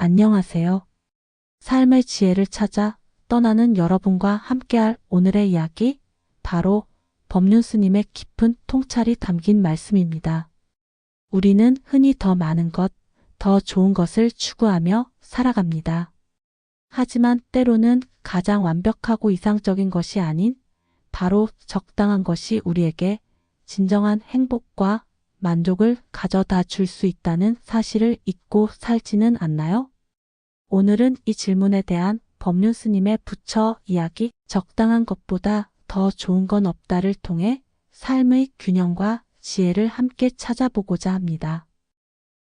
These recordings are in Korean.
안녕하세요. 삶의 지혜를 찾아 떠나는 여러분과 함께할 오늘의 이야기, 바로 법륜 스님의 깊은 통찰이 담긴 말씀입니다. 우리는 흔히 더 많은 것, 더 좋은 것을 추구하며 살아갑니다. 하지만 때로는 가장 완벽하고 이상적인 것이 아닌 바로 적당한 것이 우리에게 진정한 행복과 만족을 가져다 줄 수 있다는 사실을 잊고 살지는 않나요? 오늘은 이 질문에 대한 법륜 스님의 부처 이야기 적당한 것보다 더 좋은 건 없다를 통해 삶의 균형과 지혜를 함께 찾아보고자 합니다.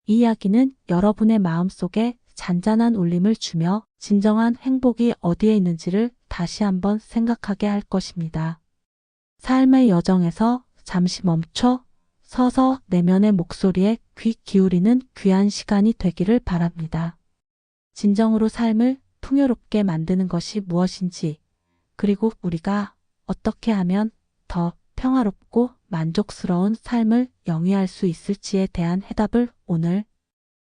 이 이야기는 여러분의 마음속에 잔잔한 울림을 주며 진정한 행복이 어디에 있는지를 다시 한번 생각하게 할 것입니다. 삶의 여정에서 잠시 멈춰 서서 내면의 목소리에 귀 기울이는 귀한 시간이 되기를 바랍니다. 진정으로 삶을 풍요롭게 만드는 것이 무엇인지, 그리고 우리가 어떻게 하면 더 평화롭고 만족스러운 삶을 영위할 수 있을지에 대한 해답을 오늘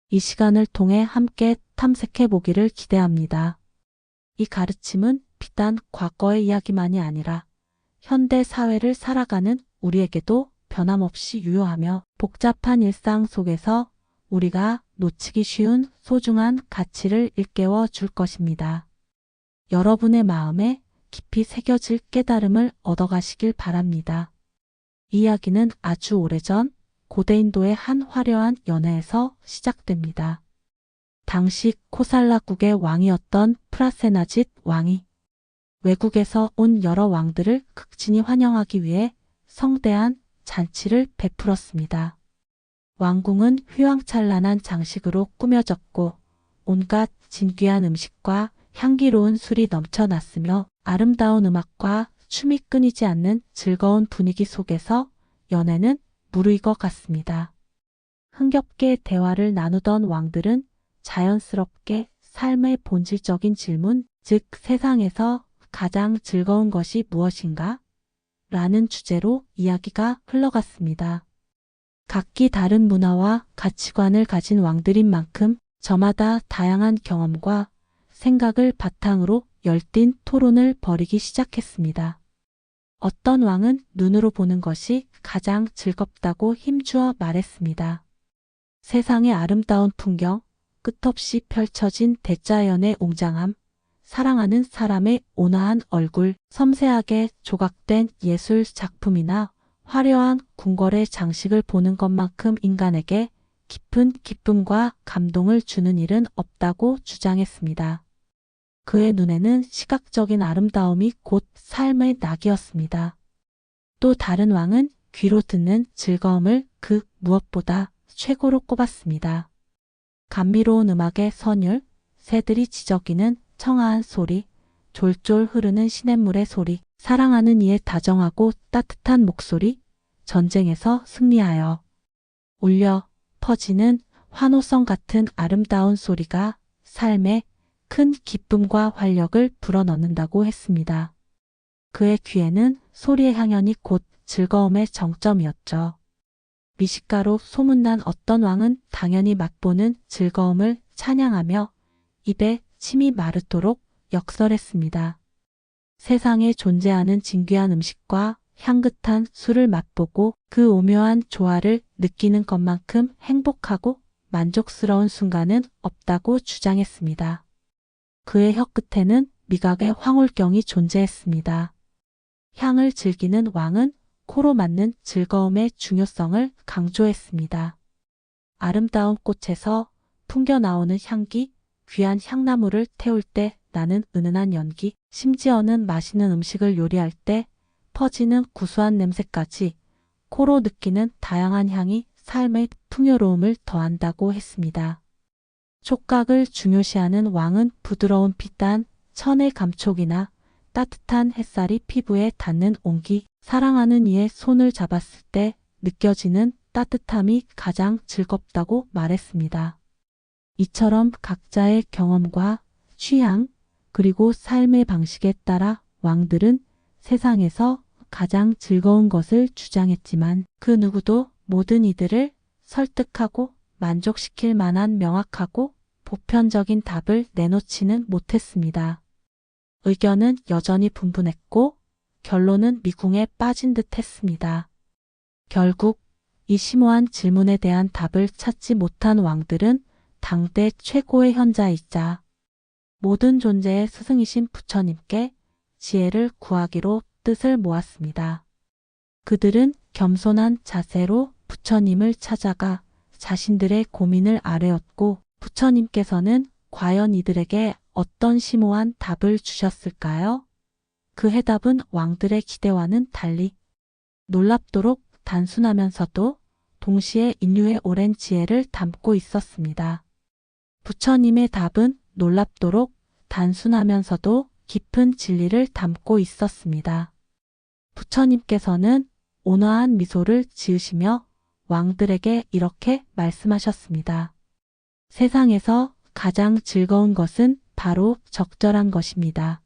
이 시간을 통해 함께 탐색해 보기를 기대합니다. 이 가르침은 비단 과거의 이야기만이 아니라 현대 사회를 살아가는 우리에게도 변함없이 유효하며 복잡한 일상 속에서 우리가 놓치기 쉬운 소중한 가치를 일깨워 줄 것입니다. 여러분의 마음에 깊이 새겨질 깨달음을 얻어가시길 바랍니다. 이 이야기는 아주 오래전 고대인도의 한 화려한 연회에서 시작됩니다. 당시 코살라국의 왕이었던 프라세나짓 왕이 외국에서 온 여러 왕들을 극진히 환영하기 위해 성대한 잔치를 베풀었습니다. 왕궁은 휘황찬란한 장식으로 꾸며졌고 온갖 진귀한 음식과 향기로운 술이 넘쳐났으며 아름다운 음악과 춤이 끊이지 않는 즐거운 분위기 속에서 연애는 무르익어 갔습니다. 흥겹게 대화를 나누던 왕들은 자연스럽게 삶의 본질적인 질문, 즉 세상에서 가장 즐거운 것이 무엇인가? 라는 주제로 이야기가 흘러갔습니다. 각기 다른 문화와 가치관을 가진 왕들인 만큼 저마다 다양한 경험과 생각을 바탕으로 열띤 토론을 벌이기 시작했습니다. 어떤 왕은 눈으로 보는 것이 가장 즐겁다고 힘주어 말했습니다. 세상의 아름다운 풍경, 끝없이 펼쳐진 대자연의 웅장함, 사랑하는 사람의 온화한 얼굴, 섬세하게 조각된 예술 작품이나 화려한 궁궐의 장식을 보는 것만큼 인간에게 깊은 기쁨과 감동을 주는 일은 없다고 주장했습니다. 그의 눈에는 시각적인 아름다움이 곧 삶의 낙이었습니다. 또 다른 왕은 귀로 듣는 즐거움을 그 무엇보다 최고로 꼽았습니다. 감미로운 음악의 선율, 새들이 지저귀는 청아한 소리, 졸졸 흐르는 시냇물의 소리, 사랑하는 이의 다정하고 따뜻한 목소리, 전쟁에서 승리하여 울려 퍼지는 환호성 같은 아름다운 소리가 삶에 큰 기쁨과 활력을 불어넣는다고 했습니다. 그의 귀에는 소리의 향연이 곧 즐거움의 정점이었죠. 미식가로 소문난 어떤 왕은 당연히 맛보는 즐거움을 찬양하며 입에 침이 마르도록 역설했습니다. 세상에 존재하는 진귀한 음식과 향긋한 술을 맛보고 그 오묘한 조화를 느끼는 것만큼 행복하고 만족스러운 순간은 없다고 주장했습니다. 그의 혀 끝에는 미각의 황홀경이 존재했습니다. 향을 즐기는 왕은 코로 맞는 즐거움의 중요성을 강조했습니다. 아름다운 꽃에서 풍겨 나오는 향기, 귀한 향나무를 태울 때 나는 은은한 연기, 심지어는 맛있는 음식을 요리할 때 퍼지는 구수한 냄새까지 코로 느끼는 다양한 향이 삶의 풍요로움을 더한다고 했습니다. 촉각을 중요시하는 왕은 부드러운 빛단, 천의 감촉이나 따뜻한 햇살이 피부에 닿는 온기, 사랑하는 이의 손을 잡았을 때 느껴지는 따뜻함이 가장 즐겁다고 말했습니다. 이처럼 각자의 경험과 취향, 그리고 삶의 방식에 따라 왕들은 세상에서 가장 즐거운 것을 주장했지만 그 누구도 모든 이들을 설득하고 만족시킬 만한 명확하고 보편적인 답을 내놓지는 못했습니다. 의견은 여전히 분분했고 결론은 미궁에 빠진 듯 했습니다. 결국 이 심오한 질문에 대한 답을 찾지 못한 왕들은 당대 최고의 현자이자 모든 존재의 스승이신 부처님께 지혜를 구하기로 뜻을 모았습니다. 그들은 겸손한 자세로 부처님을 찾아가 자신들의 고민을 아뢰었고 부처님께서는 과연 이들에게 어떤 심오한 답을 주셨을까요? 그 해답은 왕들의 기대와는 달리 놀랍도록 단순하면서도 동시에 인류의 오랜 지혜를 담고 있었습니다. 부처님의 답은 놀랍도록 단순하면서도 깊은 진리를 담고 있었습니다. 부처님께서는 온화한 미소를 지으시며 왕들에게 이렇게 말씀하셨습니다. 세상에서 가장 즐거운 것은 바로 적절한 것입니다.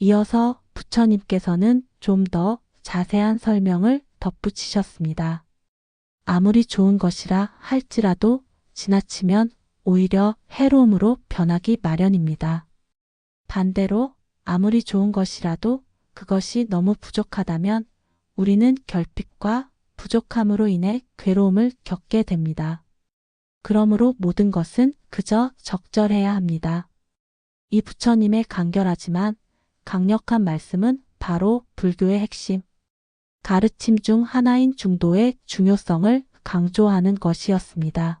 이어서 부처님께서는 좀 더 자세한 설명을 덧붙이셨습니다. 아무리 좋은 것이라 할지라도 지나치면 오히려 해로움으로 변하기 마련입니다. 반대로 아무리 좋은 것이라도 그것이 너무 부족하다면 우리는 결핍과 부족함으로 인해 괴로움을 겪게 됩니다. 그러므로 모든 것은 그저 적절해야 합니다. 이 부처님의 간결하지만 강력한 말씀은 바로 불교의 핵심, 가르침 중 하나인 중도의 중요성을 강조하는 것이었습니다.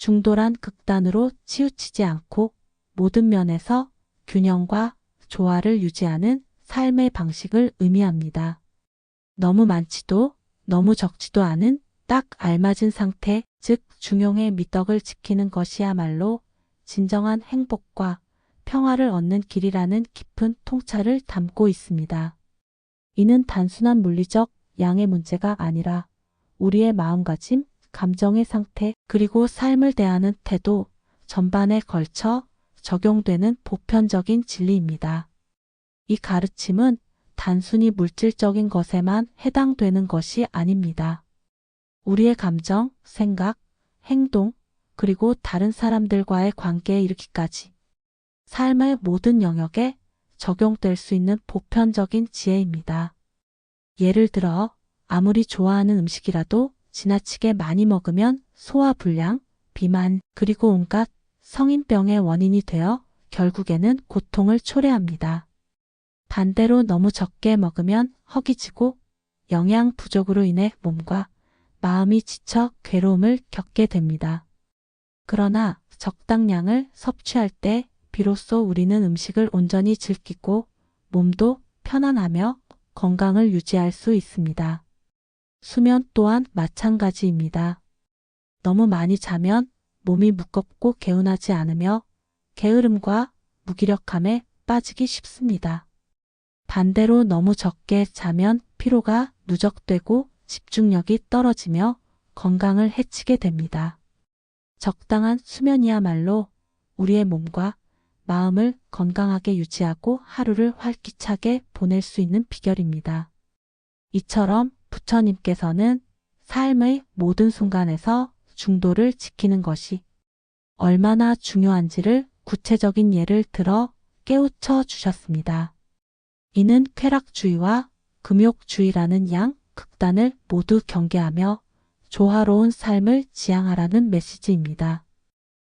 중도란 극단으로 치우치지 않고 모든 면에서 균형과 조화를 유지하는 삶의 방식을 의미합니다. 너무 많지도 너무 적지도 않은 딱 알맞은 상태, 즉 중용의 미덕을 지키는 것이야말로 진정한 행복과 평화를 얻는 길이라는 깊은 통찰을 담고 있습니다. 이는 단순한 물리적 양의 문제가 아니라 우리의 마음가짐, 감정의 상태, 그리고 삶을 대하는 태도 전반에 걸쳐 적용되는 보편적인 진리입니다. 이 가르침은 단순히 물질적인 것에만 해당되는 것이 아닙니다. 우리의 감정, 생각, 행동, 그리고 다른 사람들과의 관계에 이르기까지 삶의 모든 영역에 적용될 수 있는 보편적인 지혜입니다. 예를 들어 아무리 좋아하는 음식이라도 지나치게 많이 먹으면 소화불량, 비만, 그리고 온갖 성인병의 원인이 되어 결국에는 고통을 초래합니다. 반대로 너무 적게 먹으면 허기지고 영양 부족으로 인해 몸과 마음이 지쳐 괴로움을 겪게 됩니다. 그러나 적당량을 섭취할 때 비로소 우리는 음식을 온전히 즐기고 몸도 편안하며 건강을 유지할 수 있습니다. 수면 또한 마찬가지입니다. 너무 많이 자면 몸이 무겁고 개운하지 않으며 게으름과 무기력함에 빠지기 쉽습니다. 반대로 너무 적게 자면 피로가 누적되고 집중력이 떨어지며 건강을 해치게 됩니다. 적당한 수면이야말로 우리의 몸과 마음을 건강하게 유지하고 하루를 활기차게 보낼 수 있는 비결입니다. 이처럼 부처님께서는 삶의 모든 순간에서 중도를 지키는 것이 얼마나 중요한지를 구체적인 예를 들어 깨우쳐 주셨습니다. 이는 쾌락주의와 금욕주의라는 양 극단을 모두 경계하며 조화로운 삶을 지향하라는 메시지입니다.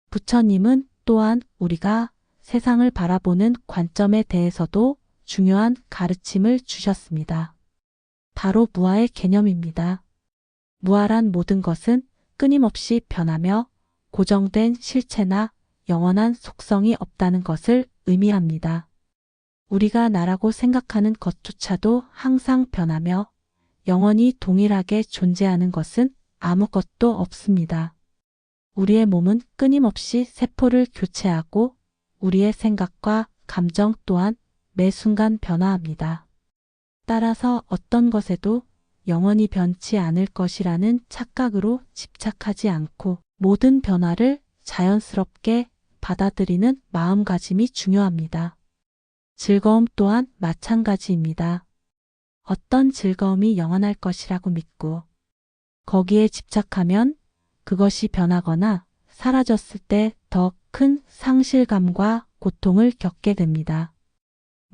부처님은 또한 우리가 세상을 바라보는 관점에 대해서도 중요한 가르침을 주셨습니다. 바로 무아의 개념입니다. 무아란 모든 것은 끊임없이 변하며 고정된 실체나 영원한 속성이 없다는 것을 의미합니다. 우리가 나라고 생각하는 것조차도 항상 변하며 영원히 동일하게 존재하는 것은 아무것도 없습니다. 우리의 몸은 끊임없이 세포를 교체하고 우리의 생각과 감정 또한 매 순간 변화합니다. 따라서 어떤 것에도 영원히 변치 않을 것이라는 착각으로 집착하지 않고 모든 변화를 자연스럽게 받아들이는 마음가짐이 중요합니다. 즐거움 또한 마찬가지입니다. 어떤 즐거움이 영원할 것이라고 믿고 거기에 집착하면 그것이 변하거나 사라졌을 때 더 큰 상실감과 고통을 겪게 됩니다.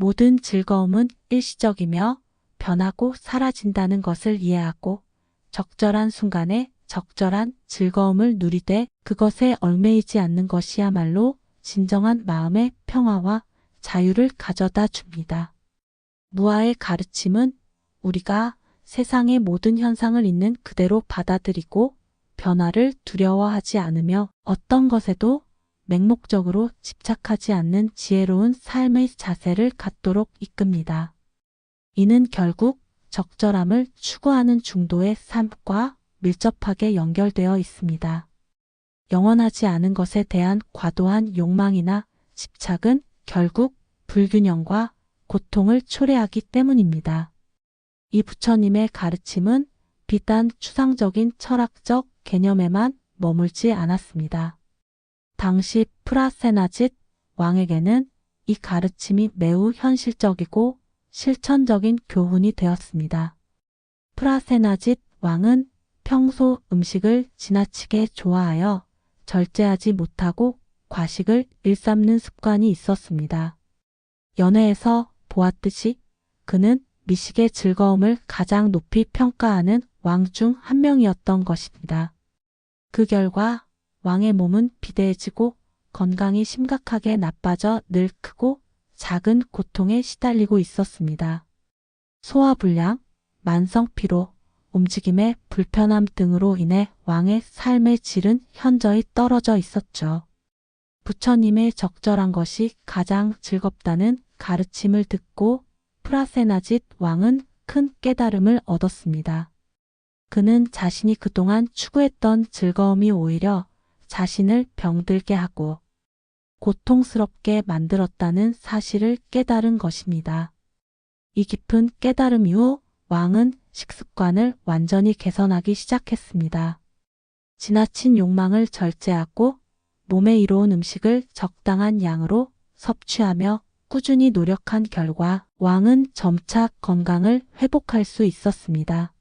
모든 즐거움은 일시적이며 변하고 사라진다는 것을 이해하고 적절한 순간에 적절한 즐거움을 누리되 그것에 얽매이지 않는 것이야말로 진정한 마음의 평화와 자유를 가져다 줍니다. 무아의 가르침은 우리가 세상의 모든 현상을 있는 그대로 받아들이고 변화를 두려워하지 않으며 어떤 것에도 맹목적으로 집착하지 않는 지혜로운 삶의 자세를 갖도록 이끕니다. 이는 결국 적절함을 추구하는 중도의 삶과 밀접하게 연결되어 있습니다. 영원하지 않은 것에 대한 과도한 욕망이나 집착은 결국 불균형과 고통을 초래하기 때문입니다. 이 부처님의 가르침은 비단 추상적인 철학적 개념에만 머물지 않았습니다. 당시 프라세나짓 왕에게는 이 가르침이 매우 현실적이고 실천적인 교훈이 되었습니다. 프라세나짓 왕은 평소 음식을 지나치게 좋아하여 절제하지 못하고 과식을 일삼는 습관이 있었습니다. 연애에서 보았듯이 그는 미식의 즐거움을 가장 높이 평가하는 왕 중 한 명이었던 것입니다. 그 결과 왕의 몸은 비대해지고 건강이 심각하게 나빠져 늘 크고 작은 고통에 시달리고 있었습니다. 소화불량, 만성피로, 움직임의 불편함 등으로 인해 왕의 삶의 질은 현저히 떨어져 있었죠. 부처님의 적절한 것이 가장 즐겁다는 가르침을 듣고 프라세나짓 왕은 큰 깨달음을 얻었습니다. 그는 자신이 그동안 추구했던 즐거움이 오히려 자신을 병들게 하고 고통스럽게 만들었다는 사실을 깨달은 것입니다. 이 깊은 깨달음 이후 왕은 식습관을 완전히 개선하기 시작했습니다. 지나친 욕망을 절제하고 몸에 이로운 음식을 적당한 양으로 섭취하며 꾸준히 노력한 결과 왕은 점차 건강을 회복할 수 있었습니다.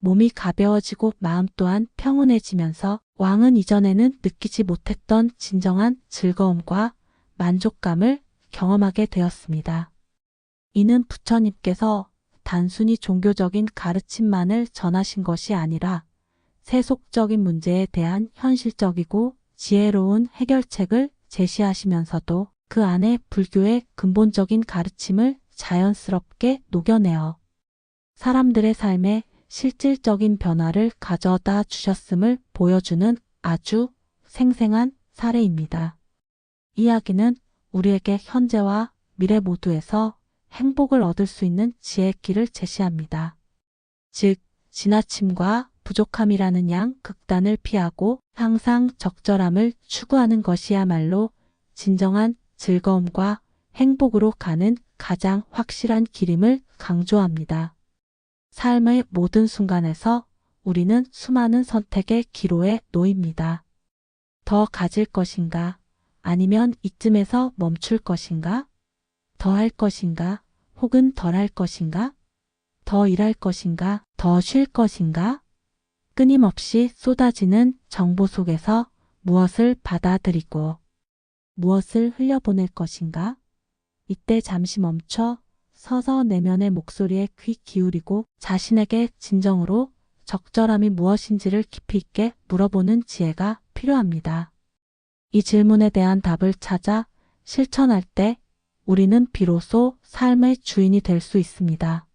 몸이 가벼워지고 마음 또한 평온해지면서 왕은 이전에는 느끼지 못했던 진정한 즐거움과 만족감을 경험하게 되었습니다. 이는 부처님께서 단순히 종교적인 가르침만을 전하신 것이 아니라 세속적인 문제에 대한 현실적이고 지혜로운 해결책을 제시하시면서도 그 안에 불교의 근본적인 가르침을 자연스럽게 녹여내어 사람들의 삶에 실질적인 변화를 가져다 주셨음을 보여주는 아주 생생한 사례입니다. 이야기는 우리에게 현재와 미래 모두에서 행복을 얻을 수 있는 지혜의 길을 제시합니다. 즉, 지나침과 부족함이라는 양 극단을 피하고 항상 적절함을 추구하는 것이야말로 진정한 즐거움과 행복으로 가는 가장 확실한 길임을 강조합니다. 삶의 모든 순간에서 우리는 수많은 선택의 기로에 놓입니다. 더 가질 것인가? 아니면 이쯤에서 멈출 것인가? 더 할 것인가? 혹은 덜 할 것인가? 더 일할 것인가? 더 쉴 것인가? 끊임없이 쏟아지는 정보 속에서 무엇을 받아들이고 무엇을 흘려보낼 것인가? 이때 잠시 멈춰 서서 내면의 목소리에 귀 기울이고 자신에게 진정으로 적절함이 무엇인지를 깊이 있게 물어보는 지혜가 필요합니다. 이 질문에 대한 답을 찾아 실천할 때 우리는 비로소 삶의 주인이 될 수 있습니다.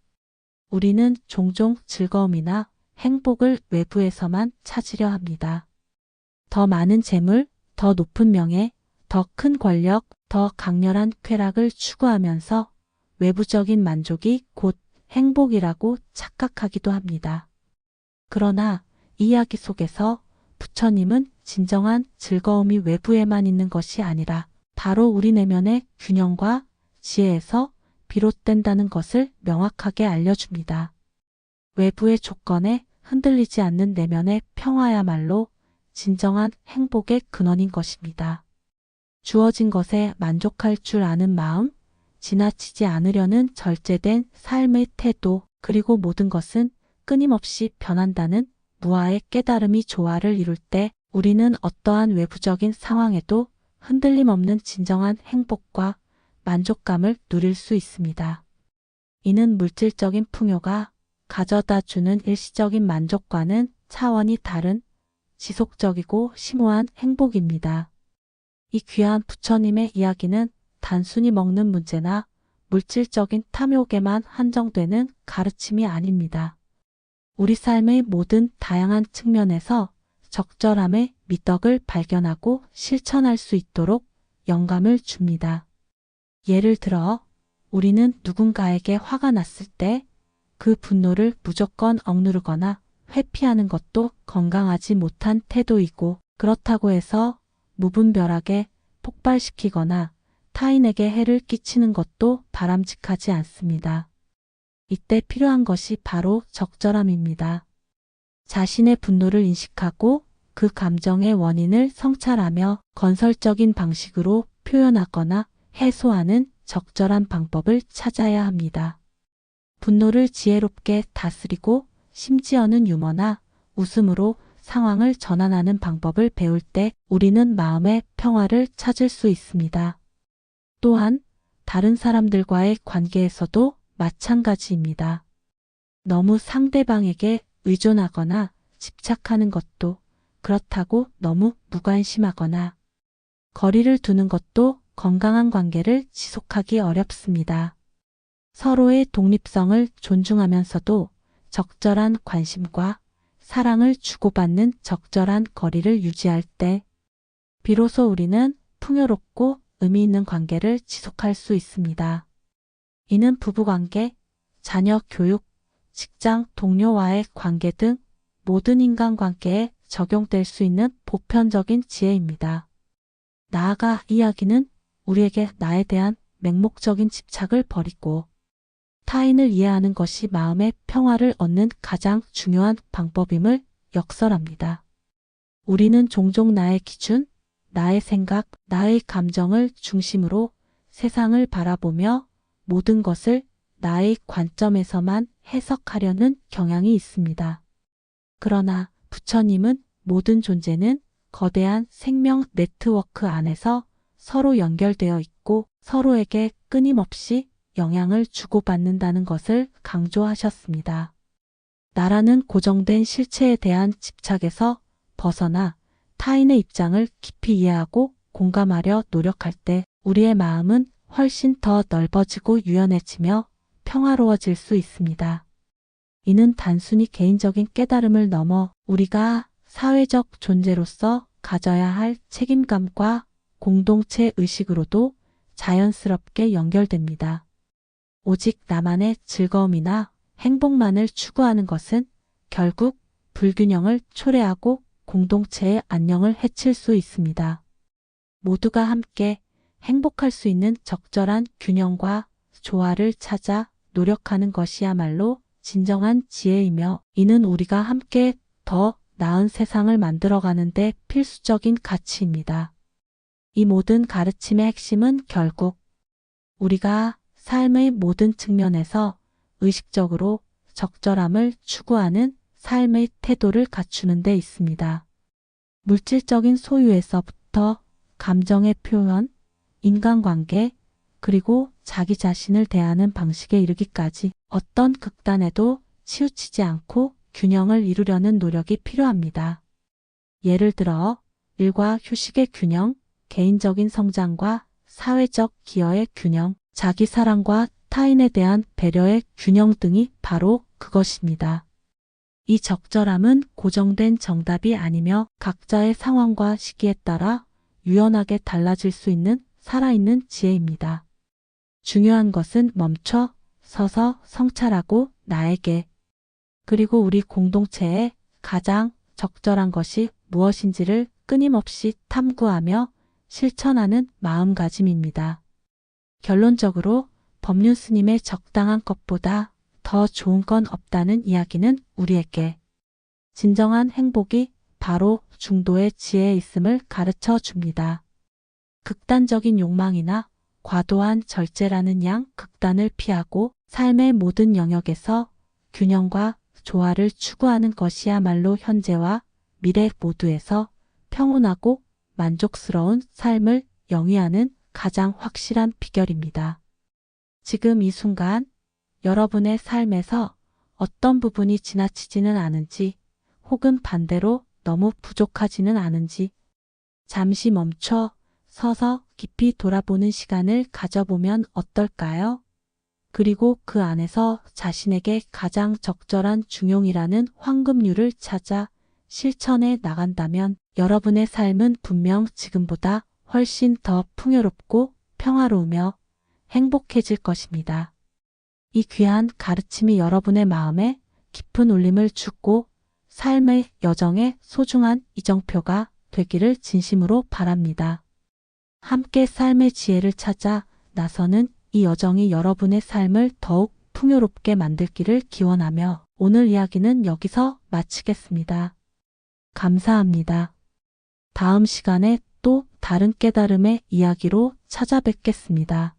우리는 종종 즐거움이나 행복을 외부에서만 찾으려 합니다. 더 많은 재물, 더 높은 명예, 더 큰 권력, 더 강렬한 쾌락을 추구하면서 외부적인 만족이 곧 행복이라고 착각하기도 합니다. 그러나 이야기 속에서 부처님은 진정한 즐거움이 외부에만 있는 것이 아니라 바로 우리 내면의 균형과 지혜에서 비롯된다는 것을 명확하게 알려줍니다. 외부의 조건에 흔들리지 않는 내면의 평화야말로 진정한 행복의 근원인 것입니다. 주어진 것에 만족할 줄 아는 마음, 지나치지 않으려는 절제된 삶의 태도, 그리고 모든 것은 끊임없이 변한다는 무아의 깨달음이 조화를 이룰 때 우리는 어떠한 외부적인 상황에도 흔들림 없는 진정한 행복과 만족감을 누릴 수 있습니다. 이는 물질적인 풍요가 가져다 주는 일시적인 만족과는 차원이 다른 지속적이고 심오한 행복입니다. 이 귀한 부처님의 이야기는 단순히 먹는 문제나 물질적인 탐욕에만 한정되는 가르침이 아닙니다. 우리 삶의 모든 다양한 측면에서 적절함의 미덕을 발견하고 실천할 수 있도록 영감을 줍니다. 예를 들어, 우리는 누군가에게 화가 났을 때 그 분노를 무조건 억누르거나 회피하는 것도 건강하지 못한 태도이고, 그렇다고 해서 무분별하게 폭발시키거나 타인에게 해를 끼치는 것도 바람직하지 않습니다. 이때 필요한 것이 바로 적절함입니다. 자신의 분노를 인식하고 그 감정의 원인을 성찰하며 건설적인 방식으로 표현하거나 해소하는 적절한 방법을 찾아야 합니다. 분노를 지혜롭게 다스리고 심지어는 유머나 웃음으로 상황을 전환하는 방법을 배울 때 우리는 마음의 평화를 찾을 수 있습니다. 또한 다른 사람들과의 관계에서도 마찬가지입니다. 너무 상대방에게 의존하거나 집착하는 것도 그렇다고 너무 무관심하거나 거리를 두는 것도 건강한 관계를 지속하기 어렵습니다. 서로의 독립성을 존중하면서도 적절한 관심과 사랑을 주고받는 적절한 거리를 유지할 때 비로소 우리는 풍요롭고 의미 있는 관계를 지속할 수 있습니다. 이는 부부관계, 자녀 교육, 직장 동료와의 관계 등 모든 인간관계에 적용될 수 있는 보편적인 지혜입니다. 나아가 이야기는 우리에게 나에 대한 맹목적인 집착을 버리고 타인을 이해하는 것이 마음의 평화를 얻는 가장 중요한 방법임을 역설합니다. 우리는 종종 나의 기준, 나의 생각, 나의 감정을 중심으로 세상을 바라보며 모든 것을 나의 관점에서만 해석하려는 경향이 있습니다. 그러나 부처님은 모든 존재는 거대한 생명 네트워크 안에서 서로 연결되어 있고 서로에게 끊임없이 영향을 주고받는다는 것을 강조하셨습니다. 나라는 고정된 실체에 대한 집착에서 벗어나 타인의 입장을 깊이 이해하고 공감하려 노력할 때 우리의 마음은 훨씬 더 넓어지고 유연해지며 평화로워질 수 있습니다. 이는 단순히 개인적인 깨달음을 넘어 우리가 사회적 존재로서 가져야 할 책임감과 공동체 의식으로도 자연스럽게 연결됩니다. 오직 나만의 즐거움이나 행복만을 추구하는 것은 결국 불균형을 초래하고 공동체의 안녕을 해칠 수 있습니다. 모두가 함께 행복할 수 있는 적절한 균형과 조화를 찾아 노력하는 것이야말로 진정한 지혜이며 이는 우리가 함께 더 나은 세상을 만들어가는데 필수적인 가치입니다. 이 모든 가르침의 핵심은 결국 우리가 삶의 모든 측면에서 의식적으로 적절함을 추구하는 삶의 태도를 갖추는 데 있습니다. 물질적인 소유에서부터 감정의 표현, 인간관계, 그리고 자기 자신을 대하는 방식에 이르기까지 어떤 극단에도 치우치지 않고 균형을 이루려는 노력이 필요합니다. 예를 들어 일과 휴식의 균형, 개인적인 성장과 사회적 기여의 균형, 자기 사랑과 타인에 대한 배려의 균형 등이 바로 그것입니다. 이 적절함은 고정된 정답이 아니며 각자의 상황과 시기에 따라 유연하게 달라질 수 있는 살아있는 지혜입니다. 중요한 것은 멈춰 서서 성찰하고 나에게 그리고 우리 공동체에 가장 적절한 것이 무엇인지를 끊임없이 탐구하며 실천하는 마음가짐입니다. 결론적으로 법륜 스님의 적당한 것보다 더 좋은 건 없다는 이야기는 우리에게 진정한 행복이 바로 중도의 지혜에 있음을 가르쳐 줍니다. 극단적인 욕망이나 과도한 절제라는 양 극단을 피하고 삶의 모든 영역에서 균형과 조화를 추구하는 것이야말로 현재와 미래 모두에서 평온하고 만족스러운 삶을 영위하는 가장 확실한 비결입니다. 지금 이 순간 여러분의 삶에서 어떤 부분이 지나치지는 않은지 혹은 반대로 너무 부족하지는 않은지 잠시 멈춰 서서 깊이 돌아보는 시간을 가져보면 어떨까요? 그리고 그 안에서 자신에게 가장 적절한 중용이라는 황금률을 찾아 실천해 나간다면 여러분의 삶은 분명 지금보다 훨씬 더 풍요롭고 평화로우며 행복해질 것입니다. 이 귀한 가르침이 여러분의 마음에 깊은 울림을 주고 삶의 여정에 소중한 이정표가 되기를 진심으로 바랍니다. 함께 삶의 지혜를 찾아 나서는 이 여정이 여러분의 삶을 더욱 풍요롭게 만들기를 기원하며 오늘 이야기는 여기서 마치겠습니다. 감사합니다. 다음 시간에 또 다른 깨달음의 이야기로 찾아뵙겠습니다.